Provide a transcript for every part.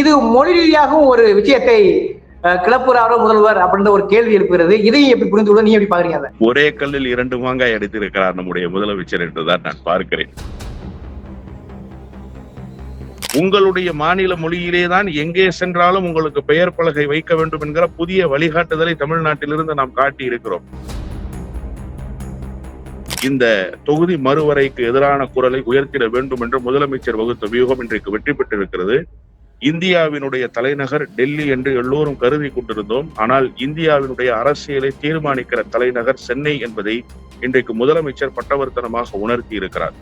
இது மொழி ரீதியாகவும் ஒரு விஷயத்தை கிளப்புறாரோ முதல்வர் அப்படின்ற ஒரு கேள்வி எழுப்புகிறது. இதையும் எப்படி புரிந்து கொள்ள நீ எப்படி பாக்குறீங்க ஒரே கல்லில் இரண்டு மாங்காய் அடித்திருக்கிறார் நம்முடைய முதலமைச்சர் என்றுதான் நான் பார்க்கிறேன். உங்களுடைய மாநில மொழியிலே தான் எங்கே சென்றாலும் உங்களுக்கு பெயர் பலகை வைக்க வேண்டும் என்கிற புதிய வழிகாட்டுதலை தமிழ்நாட்டிலிருந்து நாம் காட்டி இருக்கிறோம் இந்த தொகுதி மறுவரைக்கு எதிரான குரலை உயர்த்திட வேண்டும் என்று முதலமைச்சர் வகுத்த வியூகம் இன்றைக்கு வெற்றி பெற்றிருக்கிறது. இந்தியாவினுடைய தலைநகர் டெல்லி என்று எல்லோரும் கருதி கொண்டிருந்தோம். ஆனால் இந்தியாவினுடைய அரசியலை தீர்மானிக்கிற தலைநகர் சென்னை என்பதை இன்றைக்கு முதலமைச்சர் பட்டவர்த்தனமாக உணர்த்தி இருக்கிறார்.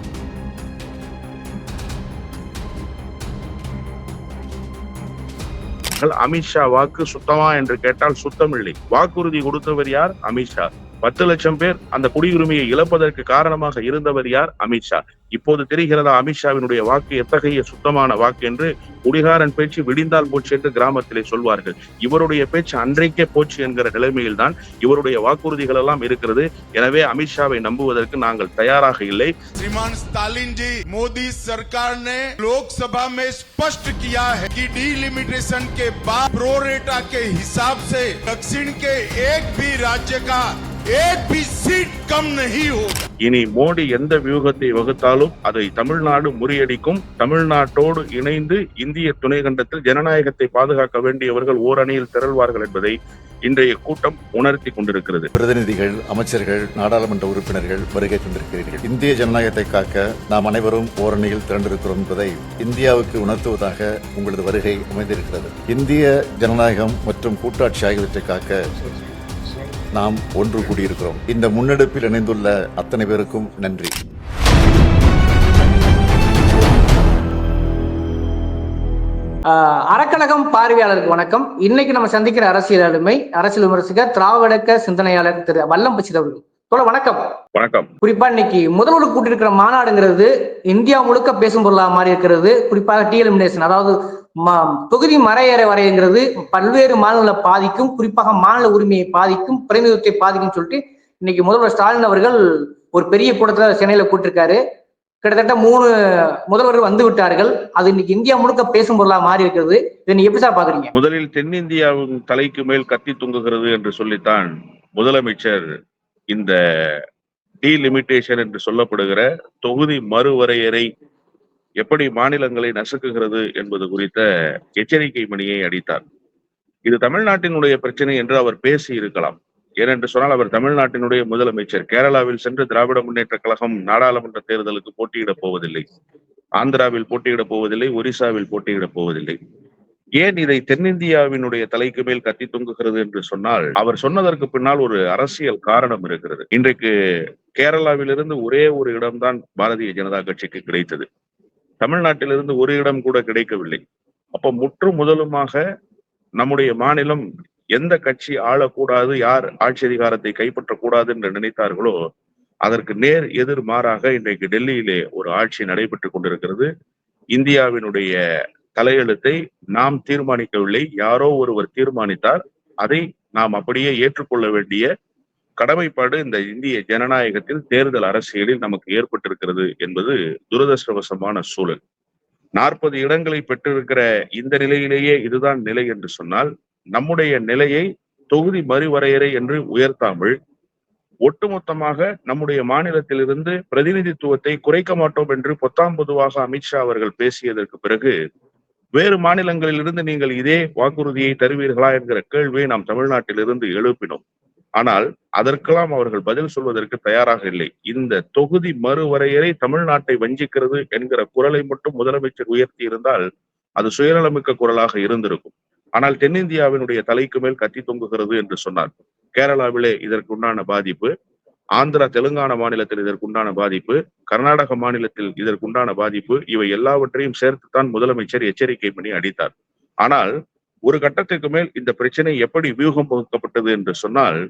அமித்ஷா வாக்கு சுத்தமா என்று கேட்டால் சுத்தமில்லை. வாக்குறுதி கொடுத்தவர் யார்? அமித்ஷா. பத்து லட்சம் பேர் அந்த குடியுரிமையை இழப்பதற்கு காரணமாக இருந்தவர் யார் அமித்ஷா இப்போது தெரிகிறதா அமித்ஷாவினுடைய வாக்கு எத்தகைய சுத்தமான வாக்கு என்று குடிகாரன் பேச்சு விடிந்தால் போச்சு என்று கிராமத்திலே சொல்வார்கள் இவருடைய பேச்சு அன்றைக்கே போச்சு என்கிற நிலைமையில் தான் இவருடைய வாக்குறுதிகள் எல்லாம் இருக்கிறது எனவே அமித்ஷாவை நம்புவதற்கு நாங்கள் தயாராக இல்லை श्रीमान स्टालिन जी मोदी सरकार ने लोकसभा में स्पष्ट किया है कि डीलिमिटेशन के बाद प्रोरेटा के हिसाब से दक्षिण के एक भी राज्य का एक भी सीट कम नहीं होगा இனி மோடி எந்த வியூகத்தை வகுத்தாலும் அதை தமிழ்நாடு முறியடிக்கும் தமிழ்நாட்டோடு இணைந்து இந்திய துணைக்கண்டத்தில் ஜனநாயகத்தை பாதுகாக்க வேண்டியவர்கள் ஓரணியில் திரள்வார்கள் என்பதை இன்றைய கூட்டம் உணர்த்தி கொண்டிருக்கிறது பிரதிநிதிகள் அமைச்சர்கள் நாடாளுமன்ற உறுப்பினர்கள் வருகை தந்திருக்கிறீர்கள் இந்திய ஜனநாயகத்தை காக்க நாம் அனைவரும் ஓரணியில் திரண்டிருக்கிறோம் என்பதை இந்தியாவுக்கு உணர்த்துவதாக உங்களது வருகை அமைந்திருக்கிறது இந்திய ஜனநாயகம் மற்றும் கூட்டாட்சி ஆகியவற்றை காக்க நாம் ஒன்று கூடியிருக்கிறோம். இந்த முன்னெடுப்பில் இணைந்துள்ள அத்தனை பேருக்கும் நன்றி. அறக்கழகம் பார்வையாளருக்கு வணக்கம். இன்னைக்கு நம்ம சந்திக்கிற அரசியல் ஆளுமை அரசியல் விமர்சகர் திராவிடக்க சிந்தனையாளர் திரு வல்லம் பசித் தோழ வணக்கம். வணக்கம். குறிப்பா இன்னைக்கு முதல்வர் கூட்டியிருக்கிற மாநாடுங்கிறது இந்தியா முழுக்க பேசும் பொருளா மாறி இருக்கிறது குறிப்பாக டீஎலிமினேஷன் அதாவது தொகுதி மறையறை வரைங்கிறது பல்வேறு மாநில பாதிக்கும் குறிப்பாக மாநில உரிமையை பாதிக்கும் பிரதிநிதித்துவத்தை பாதிக்கும் சொல்லிட்டு இன்னைக்கு முதல்வர் ஸ்டாலின் அவர்கள் ஒரு பெரிய கூட்டத்துல சென்னையில கூட்டிருக்காரு. கிட்டத்தட்ட மூணு முதல்வர்கள் வந்து விட்டார்கள். அது இன்னைக்கு இந்தியா முழுக்க பேசும் பொருளா மாறி இருக்கிறது இதை நீங்க எப்படி சார் பாக்குறீங்க? முதலில் தென்னிந்தியாவின் தலைக்கு மேல் கத்தி தொங்குகிறது என்று சொல்லித்தான் முதலமைச்சர் இந்த டீலிமிட்டேஷன் என்று சொல்லப்படுகிற தொகுதி மறுவரையறை எப்படி மாநிலங்களை நசுக்குகிறது என்பது குறித்த எச்சரிக்கை மணியை அடித்தார். இது தமிழ்நாட்டினுடைய பிரச்சனை என்று அவர் பேசி இருக்கலாம். ஏனென்று சொன்னால் அவர் தமிழ்நாட்டினுடைய முதலமைச்சர். கேரளாவில் சென்று திராவிட முன்னேற்ற கழகம் நாடாளுமன்ற தேர்தலுக்கு போட்டியிடப் போவதில்லை. ஆந்திராவில் போட்டியிடப் போவதில்லை. ஒரிசாவில் போட்டியிடப் போவதில்லை. ஏன் இதை தென்னிந்தியாவினுடைய தலைக்கு மேல் கத்தி தொங்குகிறது என்று சொன்னால் அவர் சொன்னதற்கு பின்னால் ஒரு அரசியல் காரணம் இருக்கிறது. இன்றைக்கு கேரளாவிலிருந்து ஒரே ஒரு இடம்தான் பாரதிய ஜனதா கட்சிக்கு கிடைத்தது. தமிழ்நாட்டிலிருந்து ஒரு இடம் கூட கிடைக்கவில்லை. அப்ப முற்று முதலுமாக நம்முடைய மாநிலம் எந்த கட்சி ஆளக்கூடாது யார் ஆட்சி அதிகாரத்தை கைப்பற்றக்கூடாது என்று நினைத்தார்களோ அதற்கு நேர் எதிர் மாறாக இன்றைக்கு டெல்லியிலே ஒரு ஆட்சி நடைபெற்றுக் கொண்டிருக்கிறது. இந்தியாவினுடைய தலையெழுத்தை நாம் தீர்மானிக்கவில்லை. யாரோ ஒருவர் தீர்மானித்தார். அதை நாம் அப்படியே ஏற்றுக்கொள்ள வேண்டிய கடமைப்பாடு இந்த இந்திய ஜனநாயகத்தில் தேர்தல் அரசியலில் நமக்கு ஏற்பட்டிருக்கிறது என்பது துரதிருஷ்டவசமான சூழல். நாற்பது இடங்களை பெற்றிருக்கிற இந்த நிலையிலேயே இதுதான் நிலை என்று சொன்னால் நம்முடைய நிலையை தொகுதி மறுவரையறை என்று உயர்த்தாமல் ஒட்டுமொத்தமாக நம்முடைய மாநிலத்திலிருந்து பிரதிநிதித்துவத்தை குறைக்க மாட்டோம் என்று பொத்தாம் பொதுவாக அமித்ஷா அவர்கள் பேசியதற்கு பிறகு வேறு மாநிலங்களிலிருந்து நீங்கள் இதே வாக்குறுதியை தருவீர்களா என்கிற கேள்வியை நாம் தமிழ்நாட்டிலிருந்து எழுப்பினோம். ஆனால் அதற்கெல்லாம் அவர்கள் பதில் சொல்வதற்கு தயாராக இல்லை. இந்த தொகுதி மறுவரையறை தமிழ்நாட்டை வஞ்சிக்கிறது என்கிற குரலை மட்டும் முதலமைச்சர் உயர்த்தி இருந்தால் அது சுயநலமிக்க குரலாக இருந்திருக்கும். ஆனால் தென்னிந்தியாவினுடைய தலைக்கு மேல் கத்தி தொங்குகிறது என்று சொன்னார். கேரளாவிலே இதற்கு உண்டான பாதிப்பு ஆந்திரா தெலுங்கானா மாநிலத்தில் இதற்குண்டான பாதிப்பு கர்நாடக மாநிலத்தில் இதற்குண்டான பாதிப்பு இவை எல்லாவற்றையும் சேர்த்துத்தான் முதலமைச்சர் எச்சரிக்கை பண்ணி அடித்தார் ஆனால் ஒரு கட்டத்திற்கு மேல் இந்த பிரச்சனை எப்படி வியூகம் வகுக்கப்பட்டது என்று சொன்னால்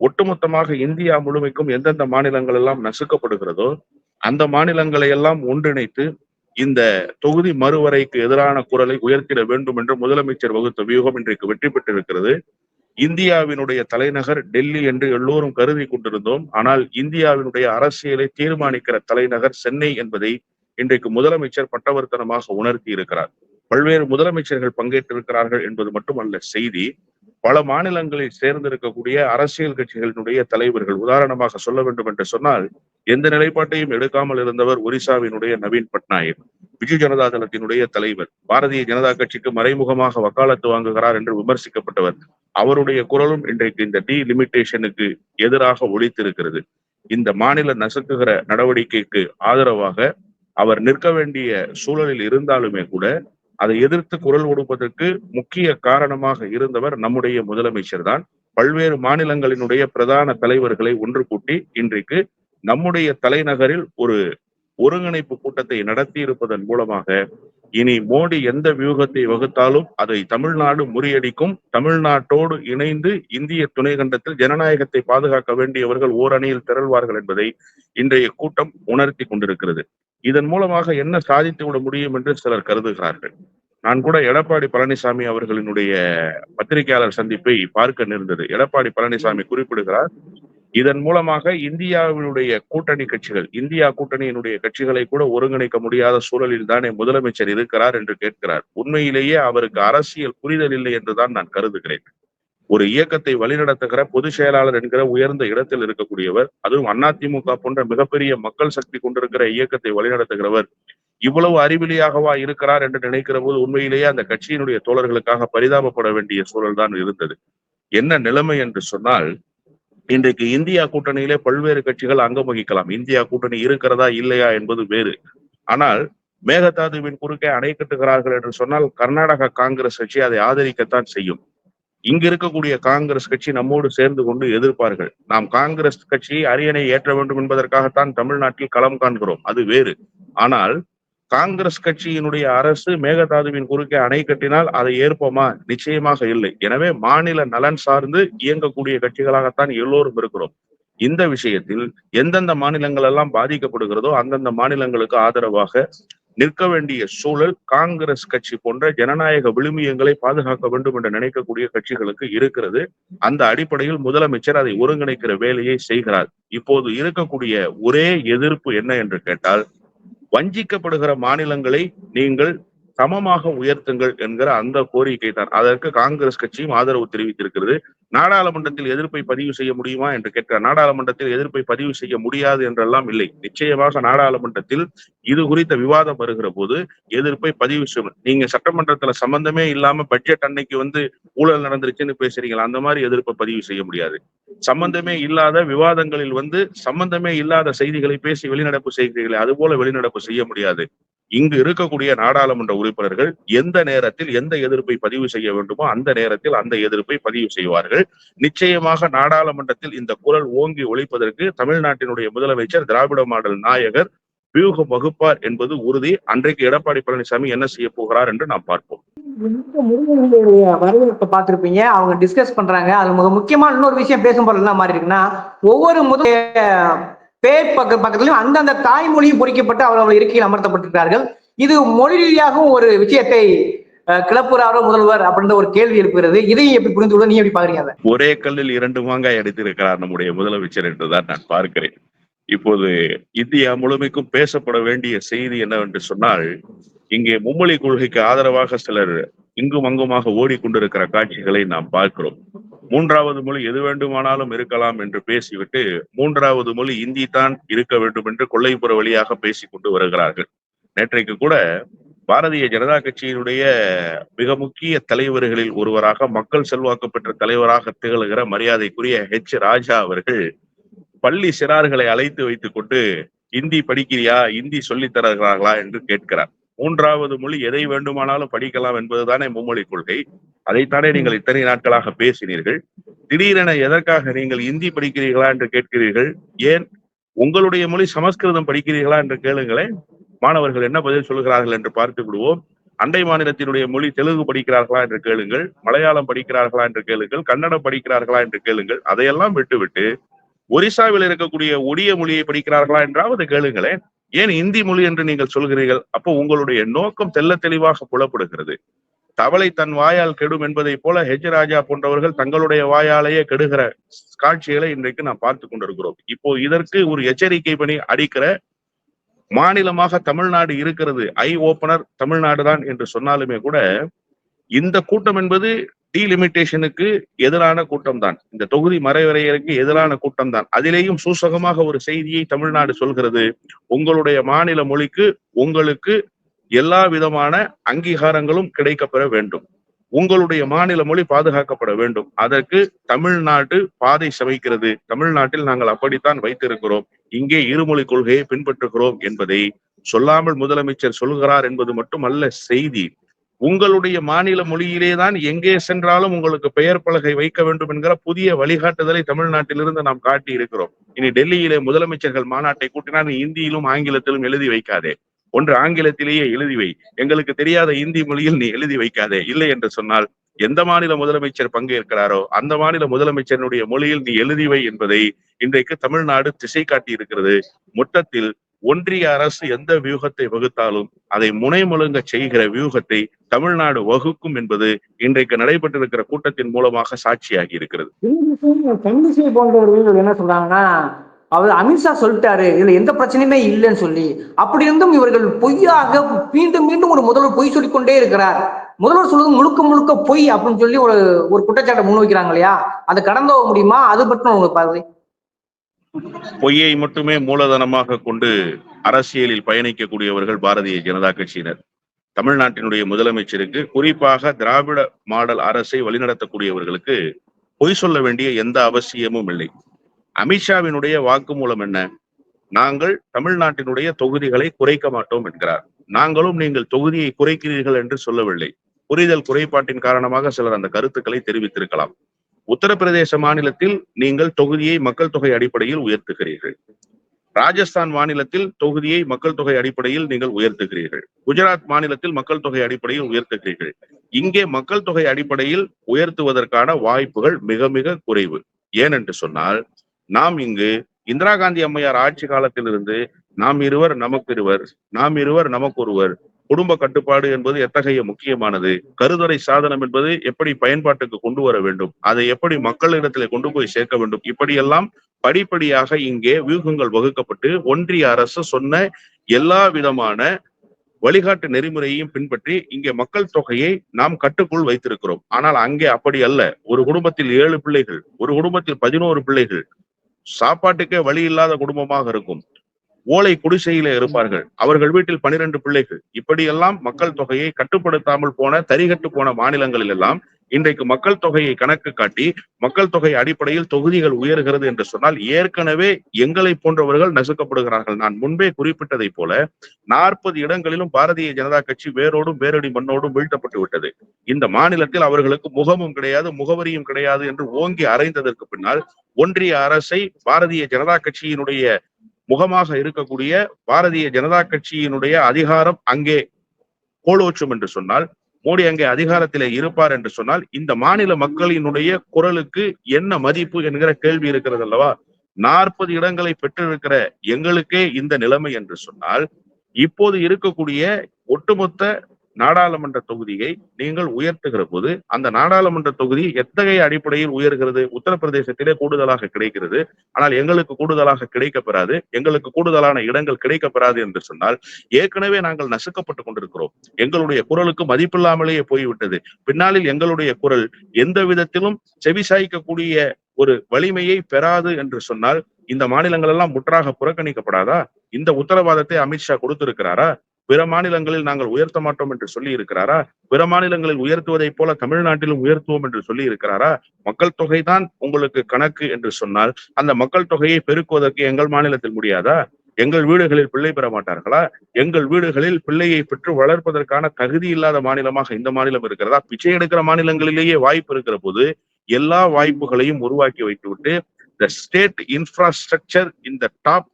ஒட்டுமொத்தமாக இந்தியா முழுமைக்கும் எந்தெந்த மாநிலங்கள் எல்லாம் நசுக்கப்படுகிறதோ அந்த மாநிலங்களை எல்லாம் ஒன்றிணைத்து இந்த தொகுதி மறுவரைக்கு எதிரான குரலை உயர்த்திட வேண்டும் என்று முதலமைச்சர் வகுத்த வியூகம் இன்றைக்கு வெற்றி பெற்றிருக்கிறது. இந்தியாவினுடைய தலைநகர் டெல்லி என்று எல்லோரும் கருதி கொண்டிருந்தோம். ஆனால் இந்தியாவினுடைய அரசியலை தீர்மானிக்கிற தலைநகர் சென்னை என்பதை இன்றைக்கு முதலமைச்சர் பட்டவர்த்தனமாக உணர்த்தி இருக்கிறார். பல்வேறு முதலமைச்சர்கள் பங்கேற்றிருக்கிறார்கள் என்பது மட்டுமல்ல செய்தி. பல மாநிலங்களில் சேர்ந்திருக்கக்கூடிய அரசியல் கட்சிகளினுடைய தலைவர்கள் உதாரணமாக சொல்ல வேண்டும் என்று சொன்னால் எந்த நிலைப்பாட்டையும் எடுக்காமல் இருந்தவர் ஒரிசாவினுடைய நவீன் பட்நாயக். பிஜு ஜனதா தளத்தினுடைய தலைவர் பாரதிய ஜனதா கட்சிக்கு மறைமுகமாக வக்காலத்து வாங்குகிறார் என்று விமர்சிக்கப்பட்டவர். அவருடைய குரலும் இன்றைக்கு இந்த டி லிமிட்டேஷனுக்கு எதிராக ஒழித்திருக்கிறது இந்த மாநில நசுக்குகிற நடவடிக்கைக்கு ஆதரவாக அவர் நிற்க வேண்டிய சூழலில் இருந்தாலுமே கூட அதை எதிர்த்து குரல் கொடுப்பதற்கு முக்கிய காரணமாக இருந்தவர் நம்முடைய முதலமைச்சர் தான் பல்வேறு மாநிலங்களினுடைய பிரதான தலைவர்களை ஒன்று கூட்டி இன்றைக்கு நம்முடைய தலைநகரில் ஒரு ஒருங்கிணைப்பு கூட்டத்தை நடத்தி இருப்பதன் மூலமாக இனி மோடி எந்த வியூகத்தை வகுத்தாலும் அதை தமிழ்நாடு முறியடிக்கும். தமிழ்நாட்டோடு இணைந்து இந்திய துணைக்கண்டத்தில் ஜனநாயகத்தை பாதுகாக்க வேண்டியவர்கள் ஓரணியில் திரள்வார்கள் என்பதை இன்றைய கூட்டம் உணர்த்தி கொண்டிருக்கிறது. இதன் மூலமாக என்ன சாதித்து விட முடியும் என்று சிலர் கருதுகிறார்கள். நான் கூட எடப்பாடி பழனிசாமி அவர்களினுடைய பத்திரிகையாளர் சந்திப்பை பார்க்க நேர்ந்தது. எடப்பாடி பழனிசாமி குறிப்பிடுகிறார் இதன் மூலமாக இந்தியாவினுடைய கூட்டணி கட்சிகள் இந்தியா கூட்டணியினுடைய கட்சிகளை கூட ஒருங்கிணைக்க முடியாத சூழலில் தானே முதலமைச்சர் இருக்கிறார் என்று கேட்கிறார். உண்மையிலேயே அவருக்கு அரசியல் புரிதல் இல்லை என்றுதான் நான் கருதுகிறேன். ஒரு இயக்கத்தை வழிநடத்துகிற பொதுச் செயலாளர் என்கிற உயர்ந்த இடத்தில் இருக்கக்கூடியவர் அதுவும் அதிமுக போன்ற மிகப்பெரிய மக்கள் சக்தி கொண்டிருக்கிற இயக்கத்தை வழிநடத்துகிறவர் இவ்வளவு அறிவிலியாகவா இருக்கிறார் என்று நினைக்கிற போது உண்மையிலேயே அந்த கட்சியினுடைய தோழர்களுக்காக பரிதாபப்பட வேண்டிய சூழல் தான் இருந்தது. என்ன நிலைமை என்று சொன்னால் இன்றைக்கு இந்தியா கூட்டணியிலே பல்வேறு கட்சிகள் அங்கம் வகிக்கலாம். இந்தியா கூட்டணி இருக்கிறதா இல்லையா என்பது வேறு. ஆனால் மேகதாதுவின் குறுக்கே அணை கட்டுகிறார்கள் என்று சொன்னால் கர்நாடக காங்கிரஸ் கட்சி அதை ஆதரிக்கத்தான் செய்யும். இங்க இருக்கக்கூடிய காங்கிரஸ் கட்சி நம்மோடு சேர்ந்து கொண்டு எதிர்ப்பார்கள். நாம் காங்கிரஸ் கட்சி அரியணை ஏற்ற வேண்டும் என்பதற்காகத்தான் தமிழ்நாட்டில் களம் காண்கிறோம். அது வேறு. ஆனால் காங்கிரஸ் கட்சியினுடைய அரசு மேகதாதுவின் குறுக்கே அணை கட்டினால் அதை ஏற்போமா? நிச்சயமாக இல்லை. எனவே மாநில நலன் சார்ந்து இயங்கக்கூடிய கட்சிகளாகத்தான் எல்லோரும் இருக்கிறோம். இந்த விஷயத்தில் எந்தெந்த மாநிலங்கள் எல்லாம் பாதிக்கப்படுகிறதோ அந்தந்த மாநிலங்களுக்கு ஆதரவாக நிற்க வேண்டிய சூழல் காங்கிரஸ் கட்சி போன்ற ஜனநாயக விழுமியங்களை பாதுகாக்க வேண்டும் என்று நினைக்கக்கூடிய கட்சிகளுக்கு இருக்கிறது. அந்த அடிப்படையில் முதலமைச்சர் அதை ஒருங்கிணைக்கிற வேலையை செய்கிறார். இப்போது இருக்கக்கூடிய ஒரே எதிர்ப்பு என்ன என்று கேட்டால் வஞ்சிக்கப்படுகிற மாநிலங்களை நீங்கள் சமமாக உயர்த்துங்கள் என்கிற அந்த கோரிக்கை தான் அதற்கு காங்கிரஸ் கட்சியும் ஆதரவு தெரிவித்திருக்கிறது. நாடாளுமன்றத்தில் எதிர்ப்பை பதிவு செய்ய முடியுமா என்று கேட்கிறார். நாடாளுமன்றத்தில் எதிர்ப்பை பதிவு செய்ய முடியாது என்றெல்லாம் இல்லை. நிச்சயமாக நாடாளுமன்றத்தில் இது குறித்த விவாதம் வருகிற போது எதிர்ப்பை பதிவு செய்யும் நீங்க சட்டமன்றத்துல சம்பந்தமே இல்லாம பட்ஜெட் அன்னைக்கு வந்து ஊழல் நடந்துருச்சுன்னு பேசுறீங்களா? அந்த மாதிரி எதிர்ப்பை பதிவு செய்ய முடியாது. சம்பந்தமே இல்லாத விவாதங்களில் வந்து சம்பந்தமே இல்லாத செய்திகளை பேசி வெளிநடப்பு செய்கிறீர்களே அது போல வெளிநடப்பு செய்ய முடியாது. இங்கு இருக்கக்கூடிய நாடாளுமன்ற உறுப்பினர்கள் எந்த நேரத்தில் எந்த எதிர்ப்பை பதிவு செய்ய வேண்டுமோ அந்த நேரத்தில் அந்த எதிர்ப்பை பதிவு செய்வார்கள். நிச்சயமாக நாடாளுமன்றத்தில் இந்த குரல் ஓங்கி ஒழிப்பதற்கு தமிழ்நாட்டினுடைய முதலமைச்சர் திராவிட மாடல் நாயகர் வியூகம் வகுப்பார் என்பது உறுதி. அன்றைக்கு எடப்பாடி பழனிசாமி என்ன செய்ய போகிறார் என்று நாம் பார்ப்போம். முருகனுடைய வரவேற்பை பார்த்திருப்பீங்க. அவங்க டிஸ்கஸ் பண்றாங்க. அது முக்கியமான இன்னொரு விஷயம் பேசும்போது என்ன மாதிரி இருக்குன்னா ஒவ்வொரு முதல் பேர் பக்க பக்கத்திலும் அந்தந்த தாய்மொழியும் பொறிக்கப்பட்டு அவர்கள் இருக்கையில் அமர்த்தப்பட்டிருக்கிறார்கள். இது மொழி ரீதியாகவும் ஒரு விஷயத்தை கிளப்புறாரோ முதல்வர் அப்படின்ற ஒரு கேள்வி இருக்கிறது இதையும் எப்படி புரிந்து கொள்ள நீ எப்படி பாக்குறீங்க ஒரே கல்லில் இரண்டு மாங்காய் அடித்திருக்கிறார் நம்முடைய முதலமைச்சர் என்றுதான் நான் பார்க்கிறேன். இப்போது இந்தியா முழுமைக்கும் பேசப்பட வேண்டிய செய்தி என்னவென்று சொன்னால் இங்கே மும்மொழி கொள்கைக்கு ஆதரவாக சிலர் இங்கும் அங்குமாக ஓடிக்கொண்டிருக்கிற காட்சிகளை நாம் பார்க்கிறோம். மூன்றாவது மொழி எது வேண்டுமானாலும் இருக்கலாம் என்று பேசிவிட்டு மூன்றாவது மொழி இந்தி தான் இருக்க வேண்டும் என்று கொள்ளைப்புற வழியாக பேசிக் கொண்டு வருகிறார்கள். நேற்றைக்கு கூட பாரதிய ஜனதா கட்சியினுடைய மிக முக்கிய தலைவர்களில் ஒருவராக மக்கள் செல்வாக்கு பெற்ற தலைவராக திகழ்கிற மரியாதைக்குரிய ஹெச் ராஜா அவர்கள் பள்ளி சிறார்களை அழைத்து வைத்துக் கொண்டு இந்தி படிக்கிறியா? இந்தி சொல்லித் தருகிறார்களா என்று கேட்கிறார். மூன்றாவது மொழி எதை வேண்டுமானாலும் படிக்கலாம் என்பதுதானே மும்மொழி கொள்கை. அதைத்தானே நீங்கள் இத்தனை நாட்களாக பேசினீர்கள். திடீரென எதற்காக நீங்கள் இந்தி படிக்கிறீர்களா என்று கேட்கிறீர்கள்? ஏன்? உங்களுடைய மொழி சமஸ்கிருதம் படிக்கிறீர்களா என்று கேளுங்களேன். மாணவர்கள் என்ன பதில் சொல்கிறார்கள் என்று பார்த்து விடுவோம் அண்டை மாநிலத்தினுடைய மொழி தெலுங்கு படிக்கிறார்களா என்று கேளுங்கள். மலையாளம் படிக்கிறார்களா என்று கேளுங்கள். கன்னடம் படிக்கிறார்களா என்று கேளுங்கள். அதையெல்லாம் விட்டுவிட்டு ஒரிசாவில் இருக்கக்கூடிய ஒடிய மொழியை படிக்கிறார்களா என்றாவது கேளுங்களேன். ஏன் இந்தி மொழி என்று நீங்கள் சொல்கிறீர்கள்? அப்போ உங்களுடைய நோக்கம் தெல்ல தெளிவாக புலப்படுகிறது. தவளை தன் வாயால் கெடும் என்பதை போல ஹெஜ் ராஜா போன்றவர்கள் தங்களுடைய வாயாலேயே கெடுகிற காட்சிகளை இன்றைக்கு நாம் பார்த்து கொண்டிருக்கிறோம். இப்போ இதற்கு ஒரு எச்சரிக்கை பணி அடிக்கிற மாநிலமாக தமிழ்நாடு இருக்கிறது. ஐ ஓபனர் தமிழ்நாடு தான் என்று சொன்னாலுமே கூட இந்த கூட்டம் என்பது டீலிமிட்டேஷனுக்கு எதிரான கூட்டம் தான் இந்த தொகுதி மறைவரையறைக்கு எதிரான கூட்டம் தான் அதிலேயும் சூசகமாக ஒரு செய்தியை தமிழ்நாடு சொல்கிறது. உங்களுடைய மாநில மொழிக்கு உங்களுக்கு எல்லா விதமான அங்கீகாரங்களும் கிடைக்கப்பெற வேண்டும். உங்களுடைய மாநில மொழி பாதுகாக்கப்பட வேண்டும். அதற்கு தமிழ்நாடு பாதை சமைக்கிறது. தமிழ்நாட்டில் நாங்கள் அப்படித்தான் வைத்திருக்கிறோம். இங்கே இருமொழி கொள்கையை பின்பற்றுகிறோம் என்பதை சொல்லாமல் முதலமைச்சர் சொல்கிறார் என்பது மட்டுமல்ல செய்தி. உங்களுடைய மாநில மொழியிலே தான் எங்கே சென்றாலும் உங்களுக்கு பெயர் பலகை வைக்க வேண்டும் என்கிற புதிய வழிகாட்டுதலை தமிழ்நாட்டிலிருந்து நாம் காட்டி இருக்கிறோம் இனி டெல்லியிலே முதலமைச்சர்கள் மாநாட்டை கூட்டினால் இந்தியிலும் ஆங்கிலத்திலும் எழுதி வைக்காதே. ஒன்று ஆங்கிலத்திலேயே எழுதி வை. எங்களுக்கு தெரியாத இந்தி மொழியில் நீ எழுதி வைக்காதே. இல்லை என்று சொன்னால் எந்த மாநில முதலமைச்சர் பங்கேற்கிறாரோ அந்த மாநில முதலமைச்சரினுடைய மொழியில் நீ எழுதி வை என்பதை இன்றைக்கு தமிழ்நாடு திசை காட்டி இருக்கிறது மொத்தத்தில் ஒன்றிய அரசு எந்த வியூகத்தை வகுத்தாலும் அதை முனைமுழுங்க செய்கிற வியூகத்தை தமிழ்நாடு வகுக்கும் என்பது இன்றைக்கு நடைபெற்றிருக்கிற கூட்டத்தின் மூலமாக சாட்சியாகி இருக்கிறது. தமிழிசை போன்றவர்கள் என்ன சொல்றாங்கன்னா அவர் அமித்ஷா சொல்லிட்டாரு இதுல எந்த பிரச்சனையுமே இல்லைன்னு சொல்லி. அப்படி இருந்தும் இவர்கள் பொய்யாக மீண்டும் மீண்டும் ஒரு முதல்வர் பொய் சொல்லிக்கொண்டே இருக்கிறார். முதல்வர் சொல்வது முழுக்க முழுக்க பொய் அப்படின்னு சொல்லி ஒரு ஒரு குற்றச்சாட்டை முன்வைக்கிறாங்க இல்லையா? அதை கடந்து போக முடியுமா? அது பற்றி உங்களுக்கு பாருங்க பொய்யை மட்டுமே மூலதனமாக கொண்டு அரசியலில் பயணிக்கக்கூடியவர்கள் பாரதிய ஜனதா கட்சியினர். தமிழ்நாட்டினுடைய முதலமைச்சருக்கு குறிப்பாக திராவிட மாடல் அரசை வழிநடத்தக்கூடியவர்களுக்கு பொய் சொல்ல வேண்டிய எந்த அவசியமும் இல்லை. அமித்ஷாவினுடைய வாக்குமூலம் என்ன? நாங்கள் தமிழ்நாட்டினுடைய தொகுதிகளை குறைக்க மாட்டோம் என்கிறார். நாங்களும் நீங்கள் தொகுதியை குறைக்கிறீர்கள் என்று சொல்லவில்லை. புரிதல் குறைபாட்டின் காரணமாக சிலர் அந்த கருத்துக்களை தெரிவித்திருக்கலாம். உத்தரப்பிரதேச மாநிலத்தில் நீங்கள் தொகுதியை மக்கள் தொகை அடிப்படையில் உயர்த்துகிறீர்கள். ராஜஸ்தான் மாநிலத்தில் தொகுதியை மக்கள் தொகை அடிப்படையில் நீங்கள் உயர்த்துகிறீர்கள். குஜராத் மாநிலத்தில் மக்கள் தொகை அடிப்படையில் உயர்த்துகிறீர்கள். இங்கே மக்கள் தொகை அடிப்படையில் உயர்த்துவதற்கான வாய்ப்புகள் மிக மிக குறைவு. ஏனென்று சொன்னால் நாம் இங்கு இந்திரா காந்தி அம்மையார் ஆட்சி காலத்திலிருந்து நாம் இருவர் நமக்கு இருவர் நாம் இருவர் நமக்கொருவர் குடும்ப கட்டுப்பாடு என்பது எத்தகைய முக்கியமானது? கருதுறை சாதனம் என்பது எப்படி பயன்பாட்டுக்கு கொண்டு வர வேண்டும்? அதை எப்படி மக்களிடத்திலே கொண்டு போய் சேர்க்க வேண்டும்? இப்படியெல்லாம் படிப்படியாக இங்கே வியூகங்கள் வகுக்கப்பட்டு ஒன்றிய அரசு சொன்ன எல்லா விதமான வழிகாட்டு நெறிமுறையையும் பின்பற்றி இங்கே மக்கள் தொகையை நாம் கட்டுக்குள் வைத்திருக்கிறோம். ஆனால் அங்கே அப்படி அல்ல. ஒரு குடும்பத்தில் ஏழு பிள்ளைகள் ஒரு குடும்பத்தில் பதினோரு பிள்ளைகள் சாப்பாட்டுக்கே வழி இல்லாத குடும்பமாக இருக்கும். ஓலை குடிசையிலே இருப்பார்கள். அவர்கள் வீட்டில் பனிரெண்டு பிள்ளைகள். இப்படியெல்லாம் மக்கள் தொகையை கட்டுப்படுத்தாமல் போன தரிகட்டு போன மாநிலங்களில் எல்லாம் இன்றைக்கு மக்கள் தொகையை கணக்கு காட்டி மக்கள் தொகை அடிப்படையில் தொகுதிகள் உயர்கிறது என்று சொன்னால் ஏற்கனவே எங்களை போன்றவர்கள் நசுக்கப்படுகிறார்கள். நான் முன்பே குறிப்பிட்டதை போல நாற்பது இடங்களிலும் பாரதிய ஜனதா கட்சி வேரோடும் வேரடி மண்ணோடும் வீழ்த்தப்பட்டு விட்டது. இந்த மாநிலத்தில் அவர்களுக்கு முகமும் கிடையாது முகவரியும் கிடையாது என்று ஓங்கி அறைந்ததற்கு பின்னால் ஒன்றிய அரசை பாரதிய ஜனதா கட்சியினுடைய முகமாக இருக்கக்கூடிய பாரதிய ஜனதா கட்சியினுடைய அதிகாரம் அங்கே கோலோச்சும் என்று சொன்னால் மோடி அங்கே அதிகாரத்திலே இருப்பார் என்று சொன்னால் இந்த மாநில மக்களினுடைய குரலுக்கு என்ன மதிப்பு என்கிற கேள்வி இருக்கிறது அல்லவா? நாற்பது இடங்களை பெற்றிருக்கிற எங்களுக்கே இந்த நிலைமை என்று சொன்னால் இப்போது இருக்கக்கூடிய ஒட்டுமொத்த நாடாளுமன்ற தொகுதியை நீங்கள் உயர்த்துகிற போது அந்த நாடாளுமன்ற தொகுதி எத்தகைய அடிப்படையில் உயர்கிறது? உத்தரப்பிரதேசத்திலே கூடுதலாக கிடைக்கிறது. ஆனால் எங்களுக்கு கூடுதலாக கிடைக்கப்பெறாது. எங்களுக்கு கூடுதலான இடங்கள் கிடைக்கப்பெறாது என்று சொன்னால் ஏற்கனவே நாங்கள் நசுக்கப்பட்டு கொண்டிருக்கிறோம். எங்களுடைய குரலுக்கு மதிப்பில்லாமலேயே போய்விட்டது. பின்னாளில் எங்களுடைய குரல் எந்த விதத்திலும் செவிசாய்க்கக்கூடிய ஒரு வலிமையை பெறாது என்று சொன்னால் இந்த மாநிலங்கள் எல்லாம் முற்றாக புறக்கணிக்கப்படாதா? இந்த உத்தரவாதத்தை அமித்ஷா கொடுத்திருக்கிறாரா? பிற மாநிலங்களில் நாங்கள் உயர்த்த மாட்டோம் என்று சொல்லி இருக்கிறாரா பிற மாநிலங்களில் உயர்த்துவதைப் போல தமிழ்நாட்டிலும் உயர்த்துவோம் என்று சொல்லி இருக்கிறாரா மக்கள் தொகை தான் உங்களுக்கு கணக்கு என்று சொன்னால் அந்த மக்கள் தொகையை பெருக்குவதற்கு எங்கள் மாநிலத்தில் முடியாதா? எங்கள் வீடுகளில் பிள்ளை பெற மாட்டார்களா? எங்கள் வீடுகளில் பிள்ளையை பெற்று வளர்ப்பதற்கான தகுதி இல்லாத மாநிலமாக இந்த மாநிலம் இருக்கிறதா? பிச்சை எடுக்கிற மாநிலங்களிலேயே வாய்ப்பு இருக்கிற போது எல்லா வாய்ப்புகளையும் உருவாக்கி வைத்துவிட்டு த ஸ்டேட் இன்ஃப்ராஸ்ட்ரக்சர் இந்த டாப்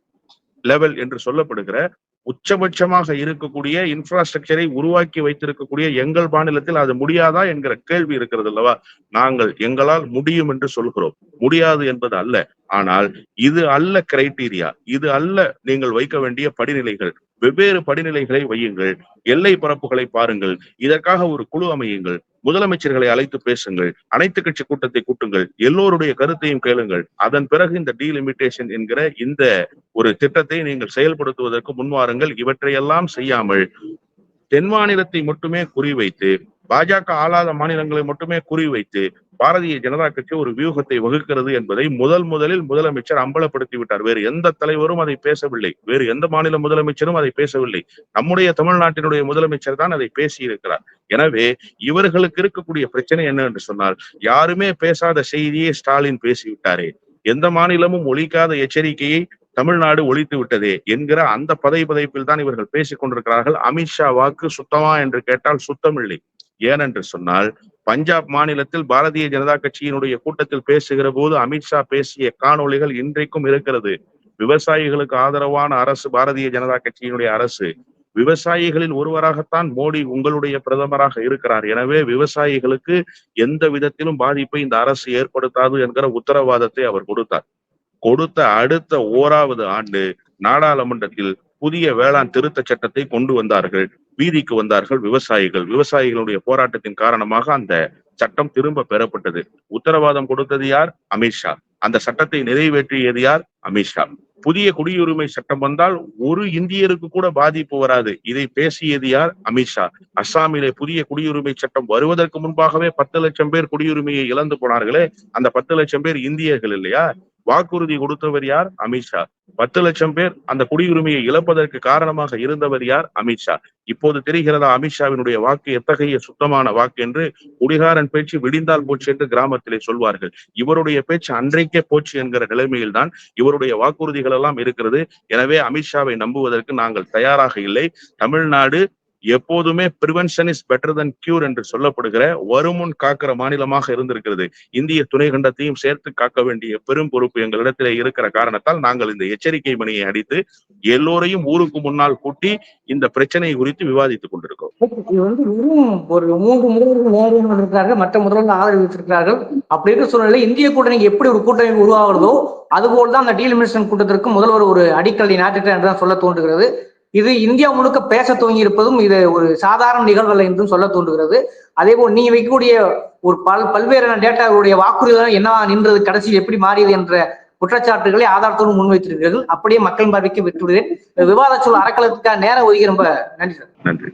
லெவல் என்று சொல்லப்படுகிற உச்சபட்சமாக இருக்கக்கூடிய இன்ஃப்ராஸ்ட்ரக்சரை உருவாக்கி வைத்திருக்கக்கூடிய எங்கள் மாநிலத்தில் அது முடியாதா என்கிற கேள்வி இருக்கிறது அல்லவா? நாங்கள் எங்களால் முடியும் என்று சொல்கிறோம். முடியாது என்பது அல்ல. ஆனால் இது அல்ல கிரைட்டீரியா இது அல்ல நீங்கள் வைக்க வேண்டிய படிநிலைகள். வெவ்வேறு படிநிலைகளை வையுங்கள். எல்லை பரப்புகளை பாருங்கள். இதற்காக ஒரு குழு அமையுங்கள். முதலமைச்சர்களை அழைத்து பேசுங்கள். அனைத்து கட்சி கூட்டத்தை கூட்டுங்கள். எல்லோருடைய கருத்தையும் கேளுங்கள். அதன் பிறகு இந்த டீலிமிட்டேஷன் என்கிற இந்த ஒரு திட்டத்தை நீங்கள் செயல்படுத்துவதற்கு முன்வாருங்கள். இவற்றையெல்லாம் செய்யாமல் தென் மாநிலத்தை மட்டுமே குறிவைத்து பாஜக ஆளாத மாநிலங்களை மட்டுமே குறிவைத்து பாரதிய ஜனதா கட்சி ஒரு வியூகத்தை வகுக்கிறது என்பதை முதல் முதலில் முதலமைச்சர் அம்பலப்படுத்தி விட்டார். வேறு எந்த தலைவரும் அதை பேசவில்லை. வேறு எந்த மாநில முதலமைச்சரும் அதை பேசவில்லை. நம்முடைய தமிழ்நாட்டினுடைய முதலமைச்சர் தான் அதை பேசியிருக்கிறார். எனவே இவர்களுக்கு இருக்கக்கூடிய பிரச்சனை என்ன என்று சொன்னால் யாருமே பேசாத செய்தியை ஸ்டாலின் பேசிவிட்டாரே. எந்த மாநிலமும் ஒழிக்காத எச்சரிக்கையை தமிழ்நாடு ஒழித்து விட்டதே என்கிற அந்த பதை பதைப்பில் தான் இவர்கள் பேசிக் கொண்டிருக்கிறார்கள் அமித்ஷா வாக்கு சுத்தமா என்று கேட்டால் சுத்தமில்லை. ஏனென்று சொன்னால் பஞ்சாப் மாநிலத்தில் பாரதிய ஜனதா கட்சியினுடைய கூட்டத்தில் பேசுகிற போது அமித்ஷா பேசிய காணொளிகள் இன்றைக்கும் இருக்கிறது. விவசாயிகளுக்கு ஆதரவான அரசு பாரதிய ஜனதா கட்சியினுடைய அரசு விவசாயிகளில் ஒருவராகத்தான் மோடி உங்களுடைய பிரதமராக இருக்கிறார். எனவே விவசாயிகளுக்கு எந்த விதத்திலும் பாதிப்பை இந்த அரசு ஏற்படுத்தாது என்கிற உத்தரவாதத்தை அவர் கொடுத்தார். கொடுத்த அடுத்த ஓராவது ஆண்டு நாடாளுமன்றத்தில் புதிய வேளாண் திருத்த சட்டத்தை கொண்டு வந்தார்கள். வீதிக்கு வந்தார்கள் விவசாயிகள். விவசாயிகளுடைய போராட்டத்தின் காரணமாக அந்த சட்டம் திரும்ப பெறப்பட்டது. உத்தரவாதம் கொடுத்தது யார்? அமித்ஷா அந்த சட்டத்தை நிறைவேற்றியது யார்? அமித்ஷா புதிய குடியுரிமை சட்டம் வந்தால் ஒரு இந்தியருக்கு கூட பாதிப்பு வராது. இதை பேசியது யார்? அமித்ஷா அஸ்ஸாமிலே புதிய குடியுரிமை சட்டம் வருவதற்கு முன்பாகவே பத்து லட்சம் பேர் குடியுரிமையை இழந்து போனார்களே. அந்த பத்து லட்சம் பேர் இந்தியர்கள் இல்லையா? வாக்குறுதி கொடுத்தவர் யார்? அமித்ஷா பத்து லட்சம் பேர் அந்த குடியுரிமையை இழப்பதற்கு காரணமாக இருந்தவர் யார்? அமித்ஷா இப்போது தெரிகிறதா அமித்ஷாவினுடைய வாக்கு எத்தகைய சுத்தமான வாக்கு என்று குடிகாரன் பேச்சு விடிந்தால் போச்சு என்று கிராமத்திலே சொல்வார்கள். இவருடைய பேச்சு அன்றைக்கே போச்சு என்கிற நிலைமையில்தான் இவருடைய வாக்குறுதிகள் எல்லாம் இருக்கிறது. எனவே அமித்ஷாவை நம்புவதற்கு நாங்கள் தயாராக இல்லை. தமிழ்நாடு எப்போதுமே prevention is better than cure என்று சொல்லப்படுகிற வருமுன் காக்கிற மாநிலமாக இருந்திருக்கிறது. இந்திய துணை கண்டத்தையும் சேர்த்து காக்க வேண்டிய பெரும் பொறுப்பு எங்களிடத்திலே இருக்கிற காரணத்தால் நாங்கள் இந்த எச்சரிக்கை மணியை அடித்து எல்லோரையும் ஊருக்கு முன்னால் கூட்டி இந்த பிரச்சனை குறித்து விவாதித்துக் கொண்டிருக்கோம். இது வந்து வெறும் ஒரு மூன்று முதல்வர்கள் நேரில் வந்திருக்கிறார்கள் மற்ற முதல்வர்கள் ஆதரவு அப்படின்னு அப்படி சூழ்நிலை இந்திய கூட்டணிக்கு எப்படி ஒரு கூட்டணி உருவாகிறதோ அதுபோல் தான் அந்த டீலிமினேஷன் கூட்டத்திற்கு முதல்வர் ஒரு அடிக்கடி நாட்டிட்டார் என்று தான் சொல்ல தோன்றுகிறது. இது இந்தியா முழுக்க பேச துவங்கி இருப்பதும் இது ஒரு சாதாரண நிகழ்வல்ல என்றும் சொல்ல தோன்றுகிறது. அதே போல் நீங்க வைக்கக்கூடிய ஒரு பல் பல்வேறான டேட்டாவுடைய வாக்குறுதிகள் என்னவா நின்றது கடைசியில் எப்படி மாறியது என்ற குற்றச்சாட்டுகளை ஆதாரத்தோடு முன்வைத்திருக்கிறீர்கள். அப்படியே மக்கள் பார்வைக்கு விட்டுவிடுகிறேன். விவாத சொல் அறக்கலத்துக்காக நேரம் ஒதுக்கி ரொம்ப நன்றி சார். நன்றி.